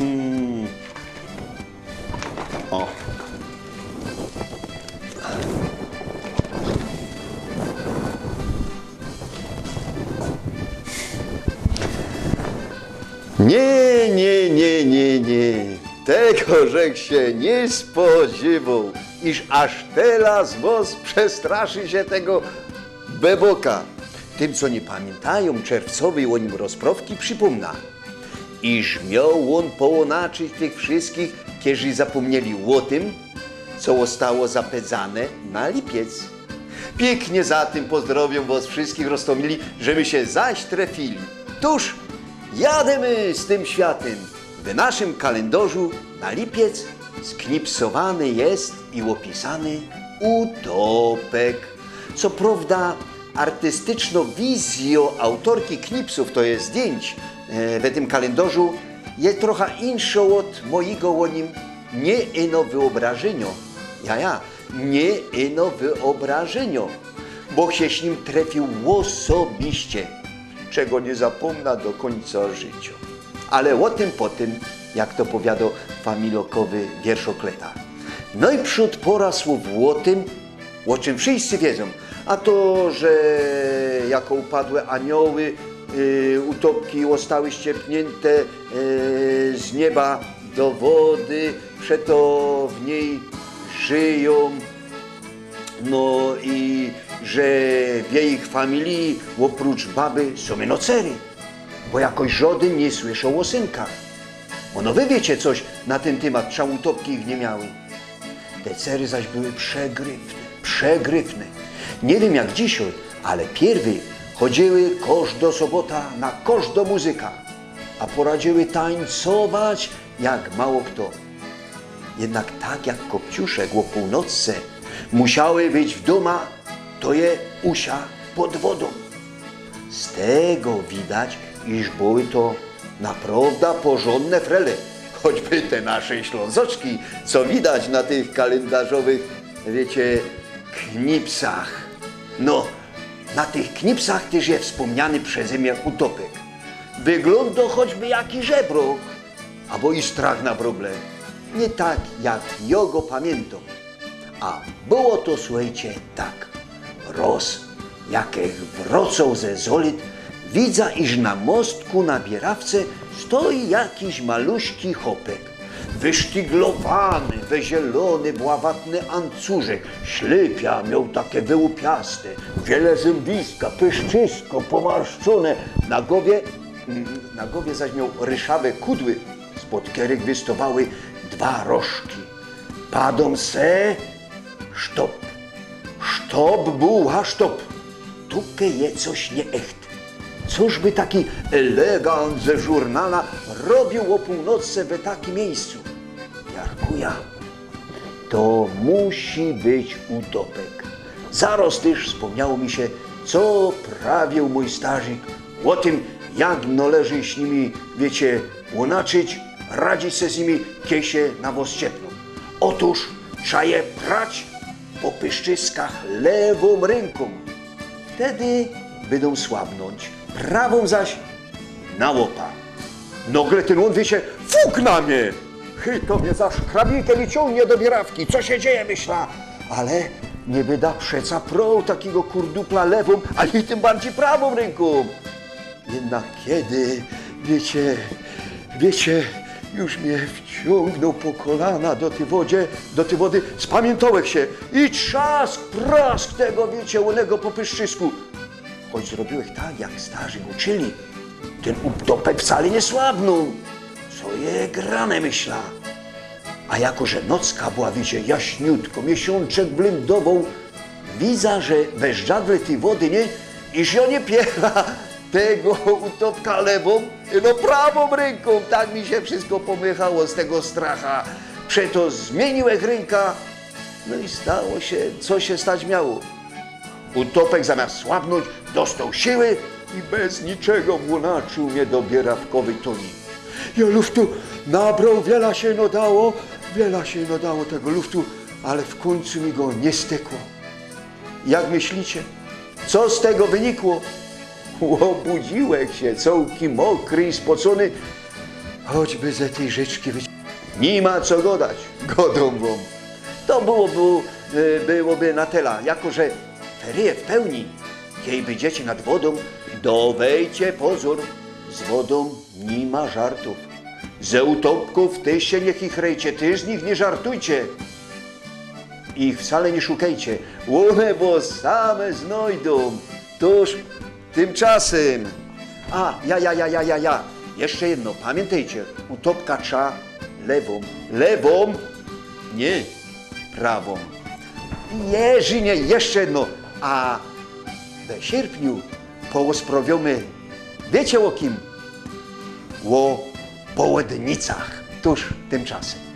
Hmm. O. Nie, nie, nie, nie, nie. Tego żek się nie spodziewał, iż aż teraz wos przestraszy się tego beboka. Tym, co nie pamiętają czerwcowej o nim rozprowki, przypomna iż miał on połączyć tych wszystkich, którzy zapomnieli o tym, co zostało zapedzane na lipiec. Pięknie za tym pozdrowią was wszystkich roztomili, że my się zaś trafili. Tuż jademy z tym światem. W naszym kalendarzu na lipiec sknipsowany jest i opisany utopek. Co prawda artystyczną wizją autorki knipsów, to jest zdjęć e, w tym kalendarzu, jest trochę inszą od mojego o nim nie ino wyobrażenia. Ja, ja, nie ino wyobrażenia, bo się z nim trafił osobiście, czego nie zapomna do końca życia. Ale o tym po tym, jak to powiadał familokowy wierszokleta. No i przód porasł w o tym, o czym wszyscy wiedzą, a to, że jako upadłe anioły, y, utopki zostały ściepnięte y, z nieba do wody, przeto w niej żyją, no i że w jej familii oprócz baby są nocery, bo jakoś żaden nie słyszał o synkach. Ono wy wiecie coś na ten temat, czemu utopki ich nie miały. Te cery zaś były przegryfne, przegryfne. Nie wiem jak dzisiaj, ale pierwy chodziły każda sobota na każda muzyka, a poradziły tańcować jak mało kto. Jednak tak jak Kopciuszek o północce musiały być w doma, to je usia pod wodą. Z tego widać, iż były to naprawdę porządne frele, choćby te nasze ślązoczki, co widać na tych kalendarzowych, wiecie, knipsach. No, na tych knipsach też jest wspomniany przeze mnie utopek. Wygląda choćby jaki żebrok, albo i strach na broble. Nie tak, jak ja go pamiętam. A było to, słuchajcie, tak. Roz, jakich wrocą ze Zolit, widza, iż na mostku na bierawce stoi jakiś maluśki chopek. Wysztyglowany, wezielony, bławatny ancurzek. Ślepia miał takie wyłupiaste, wiele zębiska, pyszczysko, pomarszczone. Na głowie, mm, na głowie zaś miał ryszawe kudły, spod których wystawały dwa rożki. Padom se, sztop. Sztop buła, sztop. Tuke je coś nie echt. Cóż by taki elegant ze żurnala robił o północy w takim miejscu? Jarkuja, to musi być utopek. Zaraz też wspomniało mi się, co prawił mój starzyk o tym, jak należy z nimi, wiecie, łonaczyć, radzić się z nimi, kiedy się na was ciepną. Otóż trzeba je prać po pyszczyskach lewą ręką. Wtedy będą słabnąć, prawą zaś na łopa. Nagle ten on, wiecie, fuk na mnie! Chyto mnie za szkrabikiem i ciągnie do bierawki. Co się dzieje, myśla? Ale nie wyda przeca pro takiego kurdupla lewą, ale i tym bardziej prawą ręką. Jednak kiedy, wiecie, wiecie, już mnie wciągnął po kolana do tej wodzie, do tej wody, spamiętałek się i trzask, prask tego, wiecie, onego po pyszczysku. Choć zrobiłeś tak, jak starzy uczyli, ten utopek wcale nie słabnął. Co je grane, myśla. A jako, że nocka była, wiecie, jaśniutko, miesiączek blindował, widza, że bez żadnej tej wody, nie, iż ja nie piera tego utopka lewą, no prawą ręką. Tak mi się wszystko pomychało z tego stracha. Przeto zmieniłeś ręka, no i stało się, co się stać miało. Utopek zamiast słabnąć, dostał siły i bez niczego włonaczył mnie do bierawkowej toni. Ja luftu nabrał, wiele się no dało, wiele się no dało tego luftu, ale w końcu mi go nie stekło. Jak myślicie, co z tego wynikło? Obudziłeś się, całki mokry i spocony, choćby ze tej rzeczki wyci... Nie ma co godać, godą wam. To byłoby, e, byłoby na tyle, jako że ferie w pełni, kiedy będziecie nad wodą, dowejcie pozór, Z wodą nie ma żartów. Ze utopków ty się niech ich rejcie, ty z nich nie żartujcie. Ich wcale nie szukajcie. One bo same znajdą. Toż tymczasem. A, ja, ja, ja, ja, ja, ja. Jeszcze jedno, pamiętajcie, utopka trza lewą. Lewą, nie prawą. Jeżynie, jeszcze jedno. A we sierpniu porozprawiamy, wiecie o kim? O połednicach. Tuż tymczasem.